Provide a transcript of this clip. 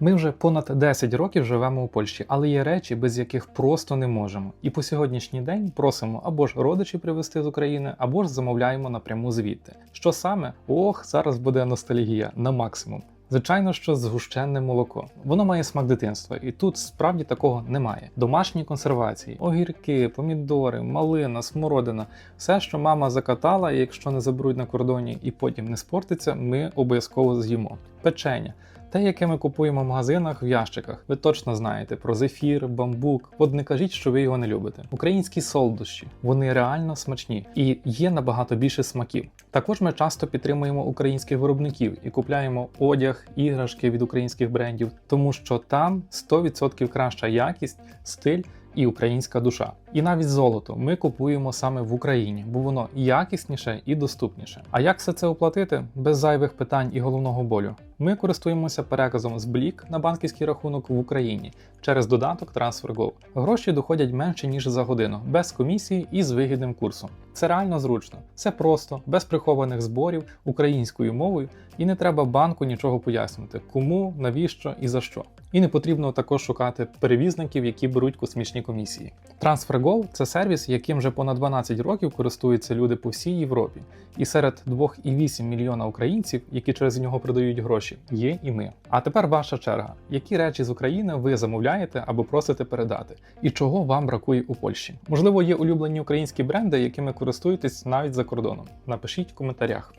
Ми вже понад 10 років живемо у Польщі, але є речі, без яких просто не можемо. І по сьогоднішній день просимо або ж родичі привезти з України, або ж замовляємо напряму звідти. Що саме? Ох, зараз буде ностальгія на максимум. Звичайно, що згущенне молоко. Воно має смак дитинства, і тут справді такого немає. Домашні консервації, огірки, помідори, малина, смородина, все, що мама закатала, якщо не заберуть на кордоні і потім не спортиться, ми обов'язково з'їмо. Печення. Те, яке ми купуємо в магазинах в ящиках, ви точно знаєте про зефір, бамбук. От не кажіть, що ви його не любите. Українські солодощі, вони реально смачні і є набагато більше смаків. Також ми часто підтримуємо українських виробників і купляємо одяг, іграшки від українських брендів, тому що там 100% краща якість, стиль і українська душа. І навіть золото ми купуємо саме в Україні, бо воно якісніше і доступніше. А як все це оплатити без зайвих питань і головного болю? Ми користуємося переказом з Блік на банківський рахунок в Україні через додаток TransferGo. Гроші доходять менше ніж за годину, без комісії і з вигідним курсом. Це реально зручно, все просто, без прихованих зборів українською мовою, і не треба банку нічого пояснювати, кому, навіщо і за що. І не потрібно також шукати перевізників, які беруть космічні комісії. TransferGo – це сервіс, яким вже понад 12 років користуються люди по всій Європі. І серед 2,8 мільйона українців, які через нього продають гроші, є і ми. А тепер ваша черга. Які речі з України ви замовляєте або просите передати, і чого вам бракує у Польщі? Можливо, є улюблені українські бренди, якими користуєтесь навіть за кордоном. Напишіть в коментарях.